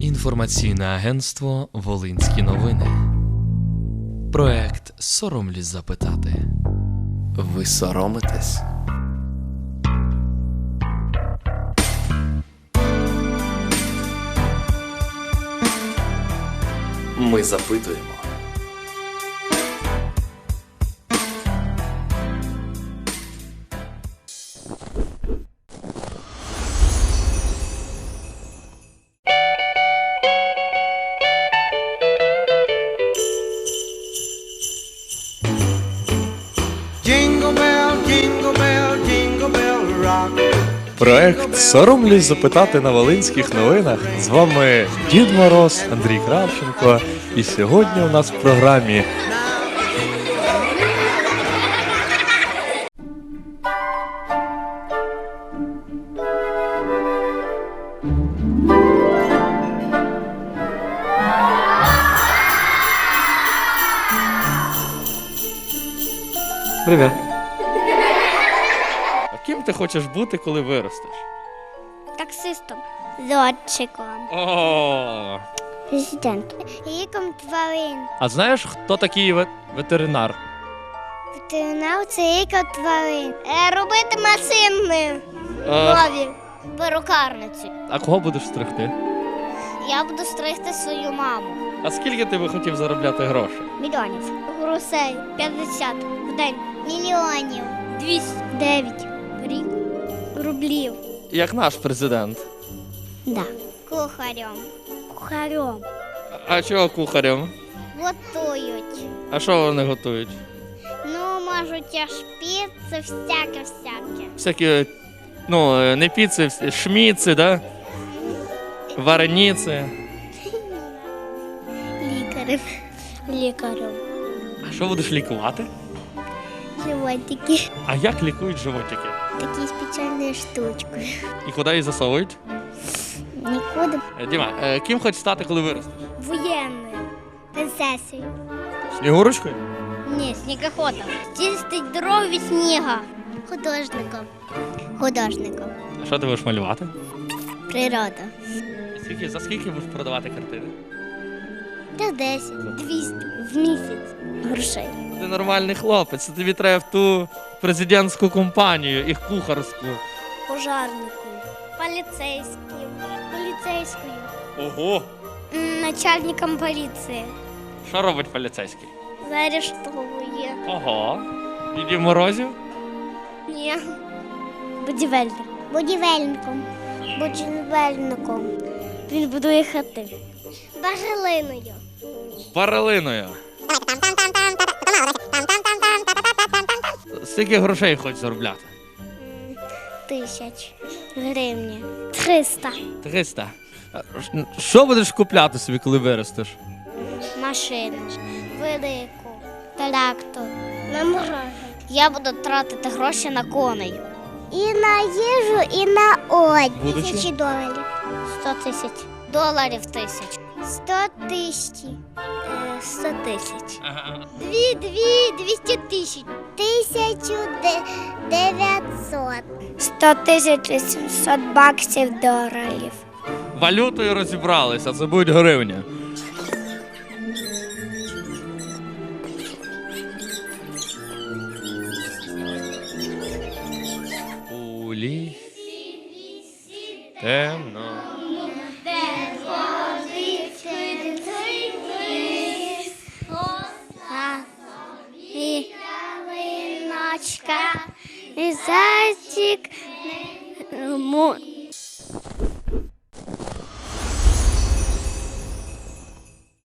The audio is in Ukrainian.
Інформаційне агентство Волинські новини. Проект Соромлюсь запитати. Ви соромитесь? Ми запитуємо. Проект Соромлюсь запитати на Волинських новинах. З вами Дід Мороз, Андрій Кравченко. І сьогодні у нас в програмі Привіт. Ким ти хочеш бути, коли виростеш? Таксистом. Льотчиком. О, Президентом. Ліком тварин. а знаєш, хто такий ве- ветеринар? Ветеринар це лікар тварин. Е, робити машини. Е, Нові. Перукарниці. а кого будеш стригти? Я буду стригти свою маму. А скільки ти би хотів заробляти грошей? Мільйонів. Грошей. 50 в день. Мільйонів. 209 в рік. Рублів. Як наш президент. Да. Кухарем. Кухарем. А чого кухарем? Готують. А що вони готують? Ну, можуть аж піци, всяке-всяке. Всякі, ну, не піци, шміци, да? Варениці. Лікарем. Лікарем. А що будеш лікувати? Животики. А як лікують животики? Такі спеціальні штучки. І куди їх засовують? Нікуди. Е, Діма, е, ким хочеш стати, коли виростеш? Воєнною. Принцесою. Снігурочкою? Ні, снігоходом. Чистить дорогу від сніга. Художником. Художником. А що ти будеш малювати? Природа. Скільки, за скільки будеш продавати картини? Та 10. 200 в місяць грошей. Ти нормальний хлопець, тобі треба в ту президентську компанію і кухарську. Пожарнику. Поліцейським. Поліцейською. Ого! М, Начальником поліції. Що робить поліцейський? Заарештовує. Ого. Дідів морозів? Ні. Будівельник. Будівельником. Будівельником. Він будує хати. Бажалиною. Баралиною. Скільки грошей хочеш заробляти? Тисяч гривні. Триста. 300. Що будеш купляти собі, коли виростеш? Машину. Велику. Трактор. На мороженое. Я буду тратити гроші на коней. І на їжу, і на одяг. Тисячі доларів. Сто тисяч. Доларів тисяч. Сто тисяч. Е, Сто тисяч. Дві, дві, двісті тисяч. Тисячу дев'ятсот. Сто тисяч вісімсот баксів доларів. Валютою розібралися, це будуть гривні. У лісі темно. Зайчик му-